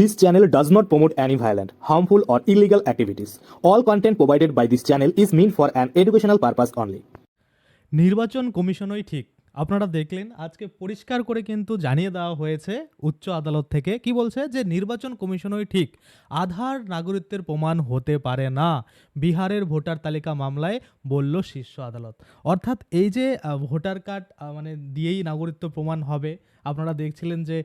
This channel does not promote any violent, harmful, or illegal activities. All content provided by this channel is meant for an educational purpose only. নির্বাচন কমিশনই ঠিক আপনারা দেখলেন, আজকে পরিষ্কার করে কিন্তু জানিয়ে দেওয়া হয়েছে উচ্চ আদালত থেকে কি বলছে যে নির্বাচন কমিশনই ঠিক, আধার নাগরিকত্বের প্রমাণ হতে পারে না, বিহারের ভোটার তালিকা মামলায় বলল শীর্ষ আদালত। অর্থাৎ এই যে ভোটার কার্ড মানে দিয়েই নাগরিকত্ব প্রমাণ হবে, আপনারা দেখছিলেন যে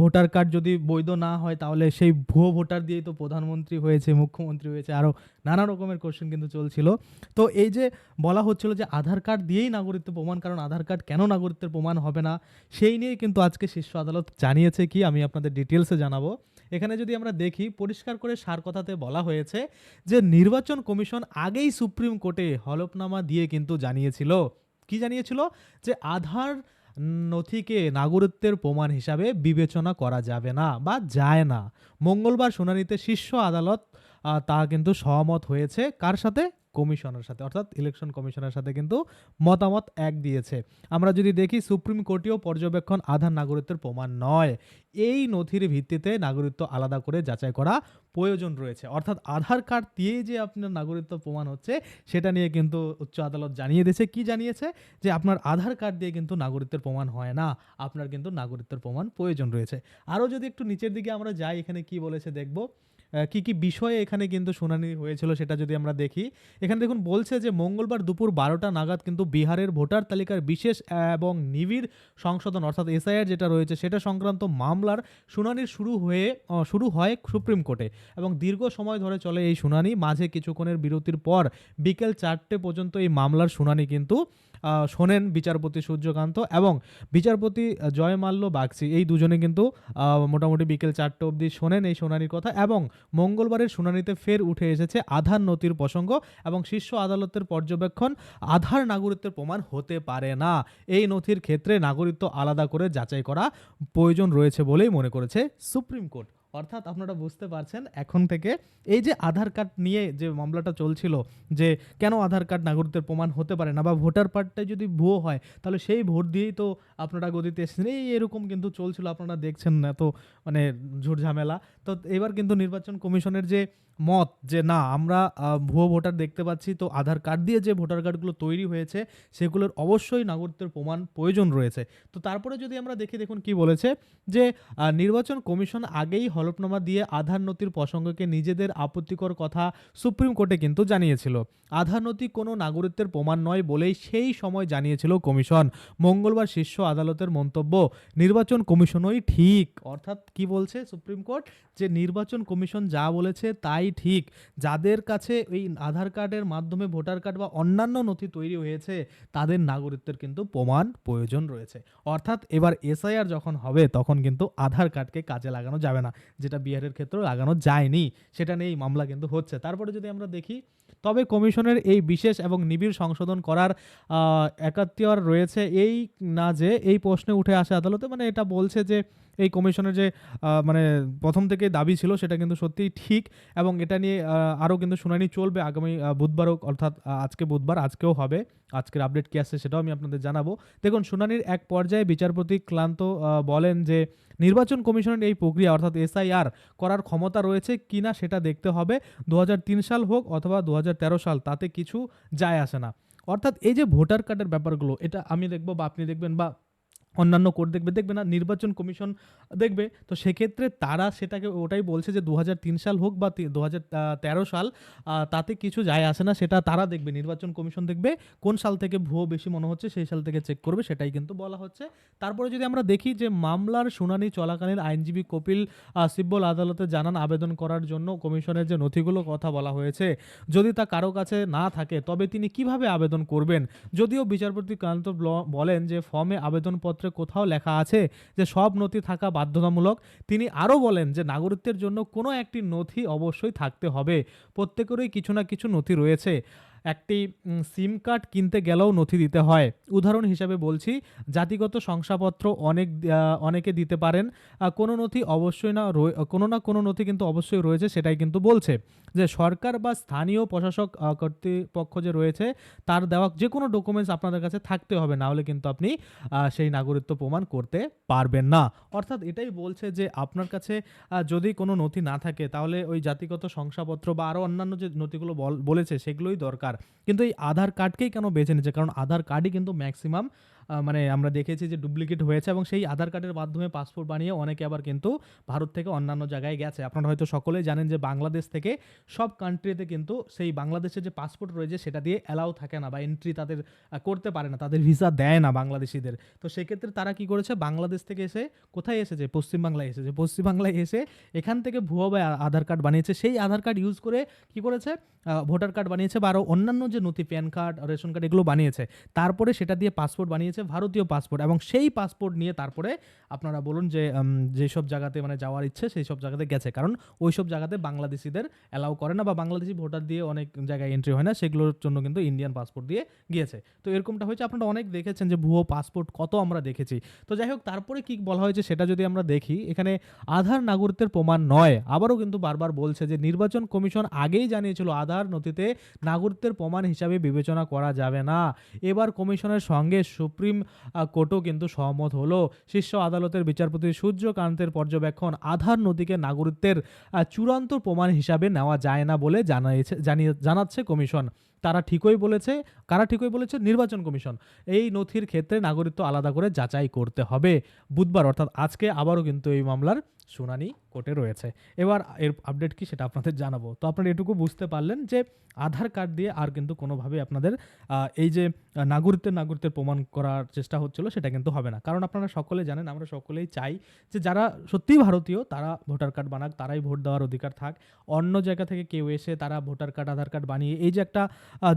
ভোটার কার্ড যদি বৈধ না হয় তাহলে সেই ভুয়ো ভোটার দিয়েই তো প্রধানমন্ত্রী হয়েছে, মুখ্যমন্ত্রী হয়েছে, আরও নানা রকমের কোশ্চেন কিন্তু চলছিল। তো এই যে বলা হচ্ছিল যে আধার কার্ড দিয়েই নাগরিকত্ব প্রমাণ, কারণ আধার কার্ড কেন নাগরিকত্বের প্রমাণ হবে না, সেই নিয়ে কিন্তু আজকে শীর্ষ আদালত জানিয়েছে কি, আমি আপনাদের ডিটেলসে জানাব। এখানে যদি আমরা দেখি, পরিষ্কার করে সার কথাতে বলা হয়েছে যে নির্বাচন কমিশন আগেই সুপ্রিম কোর্টে হলফনামা দিয়ে কিন্তু জানিয়েছিল। কি জানিয়েছিল? যে আধার নথিকে নাগরিকত্বের প্রমাণ হিসাবে বিবেচনা করা যাবে না বা যায় না। মঙ্গলবার শুনানিতে শীর্ষ আদালত তা কিন্তু সহমত হয়েছে। কার সাথে? কমিশনের সাথে। অর্থাৎ ইলেকশন কমিশনের সাথে কিন্তু মতামত এক দিয়েছে। আমরা যদি দেখি, সুপ্রিম কোর্টেও পর্যবেক্ষণ আধার নাগরিকত্বের প্রমাণ নয়। এই নথির ভিত্তিতে নাগরিকত্ব আলাদা করে যাচাই করা প্রয়োজন রয়েছে। অর্থাৎ আধার কার্ড দিয়ে যে আপনার নাগরিকত্ব প্রমাণ হচ্ছে, সেটা নিয়ে কিন্তু উচ্চ আদালত জানিয়ে দিয়েছে। কি জানিয়েছে? যে আপনার আধার কার্ড দিয়ে কিন্তু নাগরিকত্বের প্রমাণ হয় না। আপনার কিন্তু নাগরিকত্বের প্রমাণ প্রয়োজন রয়েছে। আরও যদি একটু নিচের দিকে আমরা যাই, এখানে কি বলেছে দেখব। কি কি বিষয়ে এখানে কিন্তু শুনানি হয়েছিল সেটা যদি আমরা দেখি। এখানে দেখুন, বলছে যে মঙ্গলবার দুপুর বারোটা নাগাদ কিন্তু বিহারের ভোটার তালিকার বিশেষ এবং নিবিড় সংশোধন অর্থাৎ এসআইআর যেটা রয়েছে সেটা সংক্রান্ত মামলার শুনানি শুরু হয়ে শুরু হয় সুপ্রিম কোর্টে। এবং দীর্ঘ সময় ধরে চলে এই শুনানি। মাঝে কিছুক্ষণের বিরতির পর বিকেল চারটে পর্যন্ত এই মামলার শুনানি কিন্তু শোনেন বিচারপতি সূর্যকান্ত এবং বিচারপতি জয়মাল্য বাগচি। এই দুজনে কিন্তু মোটামুটি বিকেল চারটে অবধি শোনেন এই শুনানির কথা এবং মঙ্গলবারের শুনানিতে ফের উঠে এসেছে আধার নথির প্রসঙ্গ এবং শীর্ষ আদালতের পর্যবেক্ষণ আধার নাগরিকত্বের প্রমাণ হতে পারে না। এই নথির ক্ষেত্রে নাগরিকত্ব আলাদা করে যাচাই করা প্রয়োজন রয়েছে বলেই মনে করেছে সুপ্রিম কোর্ট। অর্থাৎ আপনারা বুঝতে পারছেন এখন থেকে এই যে আধার কার্ড নিয়ে যে মামলাটা চলছিল যে কেন আধার কার্ড নাগরিকদের প্রমাণ হতে পারে না বা ভোটার কার্ডটাই যদি ভুয়ো হয়, তাহলে সেই ভোট দিয়েই তো আপনারা গদিতে এসেছেন। এই এরকম কিন্তু চলছিল, আপনারা দেখছেন না তো মানে ঝুট ঝামেলা তো এবার কিন্তু নির্বাচন কমিশনের যে মত যে না, আমরা ভুয়ো ভোটার দেখতে পাচ্ছি, তো আধার কার্ড দিয়ে যে ভোটার কার্ডগুলো তৈরি হয়েছে, সেগুলোর অবশ্যই নাগরিকত্বের প্রমাণ প্রয়োজন রয়েছে। তো তারপরে যদি আমরা দেখি, দেখুন কি বলেছে যে নির্বাচন কমিশন আগেই হলফনামা দিয়ে আধার নথির প্রসঙ্গকে নিজেদের আপত্তিকর কথা সুপ্রিম কোর্টে কিন্তু জানিয়েছিল। আধার নথি কোনো নাগরিকত্বের প্রমাণ নয় বলেই সেই সময় জানিয়েছিল কমিশন। মঙ্গলবার শীর্ষ আদালতের মন্তব্য, নির্বাচন কমিশনই ঠিক। অর্থাৎ কি বলছে সুপ্রিম কোর্ট? যে নির্বাচন কমিশন যা বলেছে তাই ঠিক। যাদের কাছে এই আধার কার্ডের মাধ্যমে ভোটার কার্ড বা অন্যান্য নথি তৈরি হয়েছে, তাদের নাগরিকত্বের কিন্তু প্রমাণ প্রয়োজন রয়েছে। অর্থাৎ এবার এসআইআর যখন হবে, তখন কিন্তু আধার কার্ডকে কাজে লাগানো যাবে না, যেটা বিহারের ক্ষেত্রেও লাগানো যায়নি। সেটা নিয়ে এই মামলা কিন্তু হচ্ছে। তারপরে যদি আমরা দেখি, তবে কমিশনের এই বিশেষ এবং নিবিড় সংশোধন করার একাত্তর রয়েছে। এই না যে এই প্রশ্নে উঠে আসে আদালতে মানে এটা বলছে যে এই কমিশনের যে মানে প্রথম থেকে দাবি ছিল সেটা কিন্তু সত্যিই ঠিক এবং এটা নিয়ে আরও কিন্তু শুনানি চলবে আগামী বুধবারও, অর্থাৎ আজকে বুধবার, আজকেও হবে। আজকের আপডেট কী আসছে সেটাও আমি আপনাদের জানাব। দেখুন, শুনানির এক পর্যায়ে বিচারপতি ক্লান্ত বলেন যে, নির্বাচন কমিশনের এই প্রক্রিয়া, অর্থাৎ এসআইআর, করার ক্ষমতা রয়েছে কি না সেটা দেখতে হবে। দু হাজার তিন সাল হোক অথবা দু হাজার তেরো সাল, তাতে কিছু যায় আসে না। অর্থাৎ এই যে ভোটার কার্ডের ব্যাপারগুলো, এটা আমি দেখব বা আপনি দেখবেন বা অন্যান্য কোর্ট দেখবে দেখবে না, নির্বাচন কমিশন দেখবে, তো সেক্ষেত্রে তারা সেটাকে, ওটাই বলছে যে দু হাজার তিন সাল হোক বা দু সাল তাতে কিছু যায় আসে না, সেটা তারা দেখবে, নির্বাচন কমিশন দেখবে কোন সাল থেকে ভুয়ো বেশি মনে হচ্ছে, সেই সাল থেকে চেক করবে, সেটাই কিন্তু বলা হচ্ছে। তারপরে যদি আমরা দেখি যে মামলার শুনানি চলাকালীন আইনজীবী কপিল সিব্বল আদালতে জানান আবেদন করার জন্য কমিশনের যে নথিগুলো কথা বলা হয়েছে, যদি তা কারও কাছে না থাকে, তবে তিনি কীভাবে আবেদন করবেন? যদিও বিচারপতি কান্ত বলেন যে ফর্মে আবেদনপত্রে কোথাও লেখা আছে যে সব নথি থাকা বাধ্যতামূলক। তিনি আরও বলেন যে নাগরিকত্বের জন্য কোনো একটি নথি অবশ্যই থাকতে হবে। প্রত্যেকেরই কিছু না কিছু নথি রয়েছে। একটি সিম কার্ড কিনতে গেলেও নথি দিতে হয়। উদাহরণ হিসাবে বলছি, জাতিগত শংসাপত্র অনেক অনেকে দিতে পারেন। কোনো নথি অবশ্যই না কোনো না কোনো নথি কিন্তু অবশ্যই রয়েছে সেটাই কিন্তু বলছে যে সরকার বা স্থানীয় প্রশাসক কর্তৃপক্ষ যে রয়েছে তার দেওয়া যে কোনো ডকুমেন্টস আপনাদের কাছে থাকতে হবে। না হলে কিন্তু আপনি সেই নাগরিকত্ব প্রমাণ করতে পারবেন না। অর্থাৎ এটাই বলছে যে আপনার কাছে যদি কোনো নথি না থাকে তাহলে ওই জাতিগত শংসাপত্র বা আরও অন্যান্য যে নথিগুলো বল- বলেছে সেগুলোই দরকার। কিন্তু এই আধার কার্ডকেই কেন বেছে নিচ্ছে কারণ আধার কার্ডই কিন্তু ম্যাক্সিমাম মানে আমরা দেখেছি যে ডুপ্লিকেট হয়েছে এবং সেই আধার কার্ডের মাধ্যমে পাসপোর্ট বানিয়ে অনেকে আবার কিন্তু ভারত থেকে অন্যান্য জায়গায় গেছে। আপনারা হয়তো সকলেই জানেন যে বাংলাদেশ থেকে সব কান্ট্রিতে কিন্তু সেই বাংলাদেশের যে পাসপোর্ট রয়েছে সেটা দিয়ে অ্যালাউ থাকে না বা এন্ট্রি তাদের করতে পারে না, তাদের ভিসা দেয় না বাংলাদেশিদের। তো সেক্ষেত্রে তারা কি করেছে? বাংলাদেশ থেকে এসে কোথায় এসেছে? পশ্চিমবাংলায় এসেছে। পশ্চিমবাংলায় এসে এখান থেকে ভুয়ো আধার কার্ড বানিয়েছে। সেই আধার কার্ড ইউজ করে কি করেছে? ভোটার কার্ড বানিয়েছে বা আরও অন্যান্য যে নথি প্যান কার্ড রেশন কার্ড এগুলো বানিয়েছে। তারপরে সেটা দিয়ে পাসপোর্ট বানিয়েছে ভারতীয় পাসপোর্ট এবং সেই পাসপোর্ট নিয়ে তারপরে আপনারা বলুন যে যেসব জায়গাতে মানে যাওয়ার ইচ্ছে সেই সব জায়গাতে গেছে। কারণ ওই সব জায়গাতে বাংলাদেশিদের অ্যালাউ করে না বা বাংলাদেশি ভোটার দিয়ে অনেক জায়গায় এন্ট্রি হয় না, সেগুলোর জন্য কিন্তু ইন্ডিয়ান পাসপোর্ট দিয়ে গিয়েছে। তো এরকমটা হয়েছে, আপনারা অনেক দেখেছেন যে ভুয়ো পাসপোর্ট কত আমরা দেখেছি। তো যাই হোক, তারপরে কি বলা হয়েছে সেটা যদি আমরা দেখি, এখানে আধার নাগরিকত্বের প্রমাণ নয়। আবারও কিন্তু বারবার বলছে যে নির্বাচন কমিশন আগেই জানিয়েছিল আধার নথিতে নাগরিকত্বের প্রমাণ হিসাবে বিবেচনা করা যাবে না। এবার কমিশনের সঙ্গে সুপ্রিম আহ, কোর্টও কিন্তু সহমত হলো। শীর্ষ আদালতের বিচারপতি সূর্যকান্তের পর্যবেক্ষণ আধার নদীকে নাগরিকত্বের চূড়ান্ত প্রমাণ হিসাবে নেওয়া যায় না বলে জানিয়েছে জানিয়ে জানাচ্ছে কমিশন। তারা ঠিকই বলেছে, কারা ঠিকই বলেছে? নির্বাচন কমিশন। এই নথির ক্ষেত্রে নাগরিকত্ব আলাদা করে যাচাই করতে হবে। বুধবার, অর্থাৎ আজকে আবারও কিন্তু এই মামলার শুনানি কোর্টে রয়েছে। এবার এর আপডেট কি সেটা আপনাদের জানাব। তো আপনারা এটুকু বুঝতে পারলেন যে আধার কার্ড দিয়ে আর কিন্তু কোনোভাবে আপনাদের এই যে নাগরিকত্বের নাগরিকত্বের প্রমাণ করার চেষ্টা হচ্ছিল সেটা কিন্তু হবে না। কারণ আপনারা সকলে জানেন, আমরা সকলেই চাই যে যারা সত্যিই ভারতীয়, তারা ভোটার কার্ড বানাক, তারাই ভোট দেওয়ার অধিকার থাক। অন্য জায়গা থেকে কেউ এসে তারা ভোটার কার্ড, আধার কার্ড বানিয়ে এই যে একটা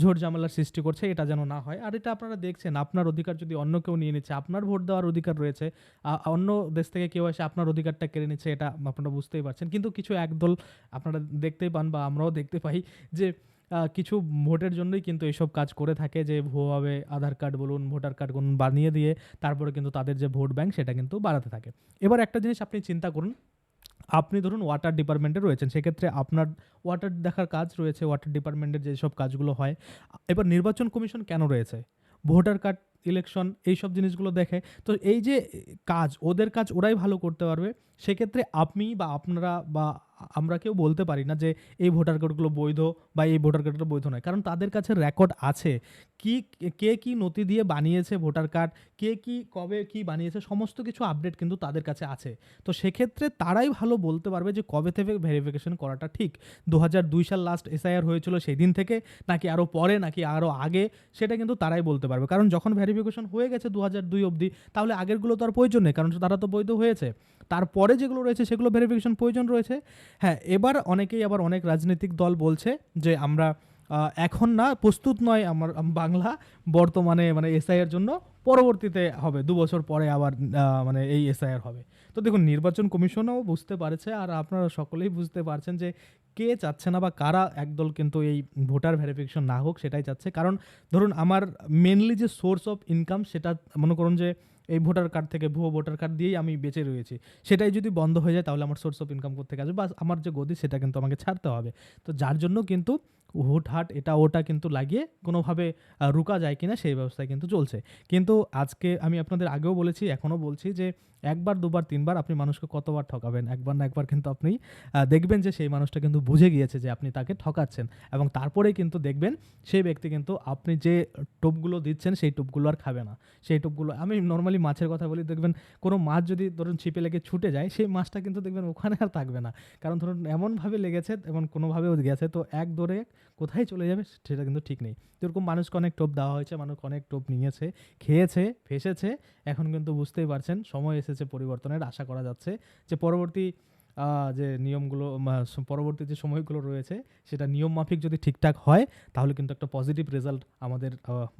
ঝোট ঝামেলার সৃষ্টি করছে, এটা যেন না হয়। আর এটা আপনারা দেখছেন, আপনার অধিকার যদি অন্য কেউ নিয়ে নিচ্ছে, আপনার ভোট দেওয়ার অধিকার রয়েছে অন্য দেশ থেকে কেউ এসে আপনার অধিকারটা কেড়ে নিচ্ছে, এটা আপনারা বুঝতেই পারছেন। কিন্তু কিছু একদল আপনারা দেখতেই পান বা আমরাও দেখতে পাই যে কিছু ভোটের জন্যই কিন্তু এইসব কাজ করে থাকে যে, ভুয়োভাবে আধার কার্ড বলুন, ভোটার কার্ড বলুন বানিয়ে দিয়ে তারপরে কিন্তু তাদের যে ভোট ব্যাংক সেটা কিন্তু বাড়াতে থাকে। এবার একটা জিনিস আপনি চিন্তা করুন আপনি ধরুন ওয়াটার ডিপার্টমেন্টে রয়েছেন, সেক্ষেত্রে আপনার ওয়াটার দেখার কাজ রয়েছে ওয়াটার ডিপার্টমেন্টের যেসব কাজগুলো হয়। এবার নির্বাচন কমিশন কেন রয়েছে? ভোটার কার্ড ইলেকশন এইসব জিনিসগুলো দেখে। তো এই যে কাজ, ওদের কাজ ওরাই ভালো করতে পারবে। সেক্ষেত্রে আপনি বা আপনারা বা আমরা কেউ বলতে পারি না যে এই ভোটার কার্ডগুলো বৈধ বা এই ভোটার কার্ডটা বৈধ নয়। কারণ তাদের কাছে রেকর্ড আছে। কি, কে কি নথি দিয়ে বানিয়েছে ভোটার কার্ড, কে কি কবে কি বানিয়েছে, সমস্ত কিছু আপডেট কিন্তু তাদের কাছে আছে। তো সেক্ষেত্রে তারাই ভালো বলতে পারবে যে কবে থেকে ভেরিফিকেশন করাটা ঠিক। দু সাল লাস্ট এসআইআর হয়েছিল সেই দিন থেকে, নাকি আরও পরে, নাকি আরও আগে, সেটা কিন্তু তারাই বলতে পারবে। কারণ যখন ভেরিফিকেশন হয়ে গেছে দু হাজার দুই অবধি, তাহলে আগেরগুলো তো আর প্রয়োজন নেই, কারণ তারা তো বৈধ হয়েছে। তারপরে যেগুলো রয়েছে সেগুলো ভেরিফিকেশন প্রয়োজন রয়েছে। হ্যাঁ এবার অনেকেই আবার অনেক রাজনৈতিক দল বলছে যে আমরা এখন না, প্রস্তুত নয় আমার বাংলা বর্তমানে মানে এসআইয়ের জন্য, পরবর্তীতে হবে, দু বছর পরে আবার মানে এই এসআইআর হবে। তো দেখুন, নির্বাচন কমিশনও বুঝতে পারছে আর আপনারা সকলেই বুঝতে পারছেন যে কে চাচ্ছে না বা কারা একদল কিন্তু এই ভোটার ভেরিফিকেশন না হোক, সেটাই চাচ্ছে। কারণ ধরুন, আমার মেনলি যে সোর্স অফ ইনকাম সেটা মনে করুন যে এই ভোটার কার্ড থেকে ভুয়ো ভোটার কার্ড দিয়েই আমি বেঁচে রয়েছি। সেটাই যদি বন্ধ হয়ে যায় তাহলে আমার সোর্স অফ ইনকাম করতে আসবে? বা আমার যে গদি সেটা কিন্তু আমাকে ছাড়তে হবে। তো যার জন্য কিন্তু হুটহাট এটা ওটা কিন্তু লাগিয়ে কোনোভাবে রুকা যায় কিনা সেই ব্যবস্থায় কিন্তু চলছে। কিন্তু আজকে আমি আপনাদের আগেও বলেছি, এখনও বলছি যে একবার, দুবার, তিনবার আপনি মানুষকে কতবার ঠকাবেন? একবার না একবার কিন্তু আপনি দেখবেন যে সেই মানুষটা কিন্তু বুঝে গিয়েছে যে আপনি তাকে ঠকাচ্ছেন এবং তারপরেই কিন্তু দেখবেন সেই ব্যক্তি কিন্তু আপনি যে টোপগুলো দিচ্ছেন সেই টোপগুলো আর খাবে না। সেই টোপগুলো, আমি নর্মালি মাছের কথা বলি, দেখবেন কোনো মাছ যদি ধরুন ছিপে লেগে ছুটে যায়, সেই মাছটা কিন্তু দেখবেন ওখানে আর থাকবে না। কারণ ধরুন এমনভাবে লেগেছে এবং কোনোভাবেও গেছে, তো এক দৌড়ে কোথায় চলে যাবে সেটা কিন্তু ঠিক নেই। তো এরকম মানুষকে অনেক টোপ দেওয়া হয়েছে, মানুষ অনেক টোপ নিয়েছে, খেয়েছে, ফেসেছে, এখন কিন্তু বুঝতেই পারছেন, সময় এসেছে পরিবর্তনের, আশা করা যাচ্ছে যে পরবর্তী যে নিয়মগুলো পরবর্তী যে সময়গুলো রয়েছে, সেটা নিয়ম মাফিক যদি ঠিকঠাক হয়, তাহলে কিন্তু একটা পজিটিভ রেজাল্ট আমাদের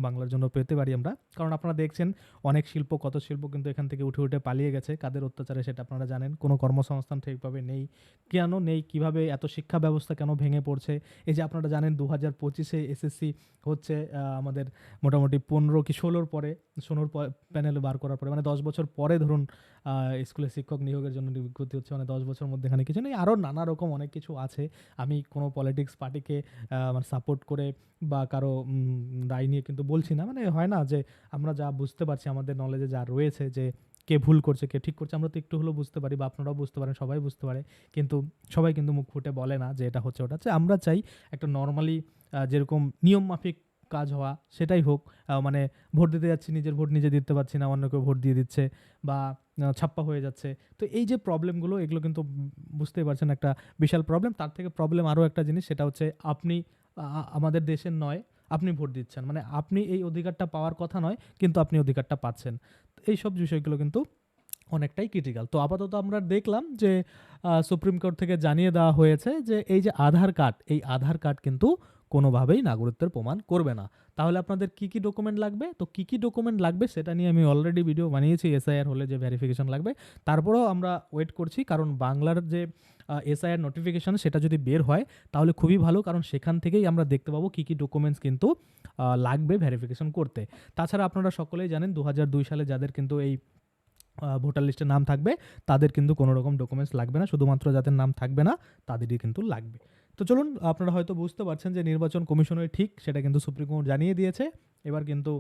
বাংলার জন্য পেতে পারি আমরা। কারণ আপনারা দেখছেন, অনেক শিল্প, কত শিল্প কিন্তু এখান থেকে উঠে উঠে পালিয়ে গেছে। কাদের অত্যাচারে সেটা আপনারা জানেন। কোনো কর্মসংস্থান ঠিকভাবে নেই। কেন নেই? কীভাবে? এত শিক্ষা ব্যবস্থা কেন ভেঙে পড়ছে? এই যে আপনারা জানেন দু হাজার পঁচিশে এসএসসি হচ্ছে আমাদের মোটামুটি পনেরো কি ষোলোর পরে, ষোলোর প্যানেলে বার করার পরে মানে দশ বছর পরে ধরুন স্কুলে শিক্ষক নিয়োগের জন্য বিজ্ঞপ্তি হচ্ছে মানে দশ বছর মধ্যে এখানে কিছু নেই। আরও নানা রকম অনেক কিছু আছে। আমি কোনো পলিটিক্স পার্টিকে মানে সাপোর্ট করে বা কারও রায় নিয়ে কিন্তু বলছি না। মানে হয় না যে আমরা যা বুঝতে পারছি, আমাদের নলেজে যা রয়েছে যে কে ভুল করছে, কে ঠিক করছে, আমরা তো একটু হলেও বুঝতে পারি বা আপনারাও বুঝতে পারেন, সবাই বুঝতে পারে। কিন্তু সবাই কিন্তু মুখ ফুটে বলে না যে এটা হচ্ছে ওটা। হচ্ছে আমরা চাই একটা নর্মালি যেরকম নিয়ম মাফিক কাজ হওয়া, সেটাই হোক। মানে ভোট দিতে যাচ্ছি, নিজের ভোট নিজে দিতে পারছি না, অন্য কেউ ভোট দিয়ে দিচ্ছে বা ছাপ্পা হয়ে যাচ্ছে। তো এই যে প্রবলেমগুলো এগুলো কিন্তু বুঝতেই পারছেন একটা বিশাল প্রবলেম তার থেকে প্রবলেম আরও একটা জিনিস, সেটা হচ্ছে আপনি আমাদের দেশের নয়, আপনি ভোট দিচ্ছেন। মানে আপনি এই অধিকারটা পাওয়ার কথা নয়, কিন্তু আপনি অধিকারটা পাচ্ছেন। এই সব বিষয়গুলো কিন্তু অনেকটাই ক্রিটিক্যাল তো আপাতত আমরা দেখলাম যে সুপ্রিম কোর্ট থেকে জানিয়ে দেওয়া হয়েছে যে, এই যে আধার কার্ড, এই আধার কার্ড কিন্তু কোনোভাবেই নাগরিকত্বের প্রমাণ করবে না। তাহলে আপনাদের কি কি ডকুমেন্ট লাগবে? তো কি কি ডকুমেন্ট লাগবে সেটা নিয়ে আমি অলরেডি ভিডিও বানিয়েছি এসআইআর হলে যে ভেরিফিকেশন লাগবে। তারপরেও আমরা ওয়েট করছি কারণ বাংলার যে এসআইআর নোটিফিকেশন সেটা যদি বের হয় তাহলে খুবই ভালো কারণ সেখান থেকেই আমরা দেখতে পাবো কী কী ডকুমেন্টস কিন্তু লাগবে ভেরিফিকেশন করতে। তাছাড়া আপনারা সকলেই জানেন দু হাজার দুই সালে যাদের কিন্তু এই ভোটার লিস্টে নাম থাকবে তাদের কিন্তু কোনো রকম ডকুমেন্টস লাগবে না। শুধুমাত্র যাদের নাম থাকবে না তাদেরই কিন্তু লাগবে। তো চলুন, আপনারা হয়তো বুঝতে পারছেন যে নির্বাচন কমিশনের ঠিক, সেটা কিন্তু সুপ্রিম কোর্ট জানিয়ে দিয়েছে। এবার কিন্তু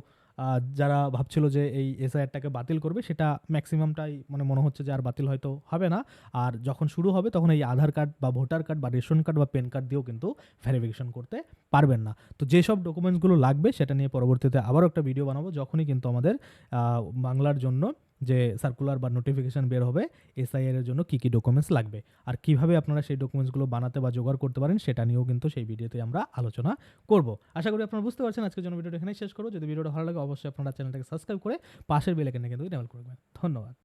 যারা ভাবছিল যে এই এসআইআরটাকে বাতিল করবে, সেটা ম্যাক্সিমামটাই মানে মনে হচ্ছে যে আর বাতিল হয়তো হবে না। আর যখন শুরু হবে, তখন এই আধার কার্ড বা ভোটার কার্ড বা রেশন কার্ড বা প্যান কার্ড দিয়েও কিন্তু ভেরিফিকেশন করতে পারবেন না। তো যেসব ডকুমেন্টসগুলো লাগবে, সেটা নিয়ে পরবর্তীতে আবারও একটা ভিডিও বানাবো, যখনই কিন্তু আমাদের বাংলার জন্য যে সার্কুলার বা নোটিফিকেশান বের হবে এসআইআর এর জন্য কী কী ডকুমেন্টস লাগবে? আর কীভাবে আপনারা সেই ডকুমেন্টসগুলো বানাতে বা জোগাড় করতে পারেন, সেটা নিয়েও কিন্তু সেই ভিডিওতে আমরা আলোচনা করব। আশা করি আপনারা বুঝতে পারছেন, আজকের জন্য ভিডিওটা এখানেই শেষ করো যদি ভিডিওটা ভালো লাগে, অবশ্যই আপনারা চ্যানেলটাকে সাবস্ক্রাইব করে পাশের বেল আইকনে কিন্তু এনেবল করবেন ধন্যবাদ।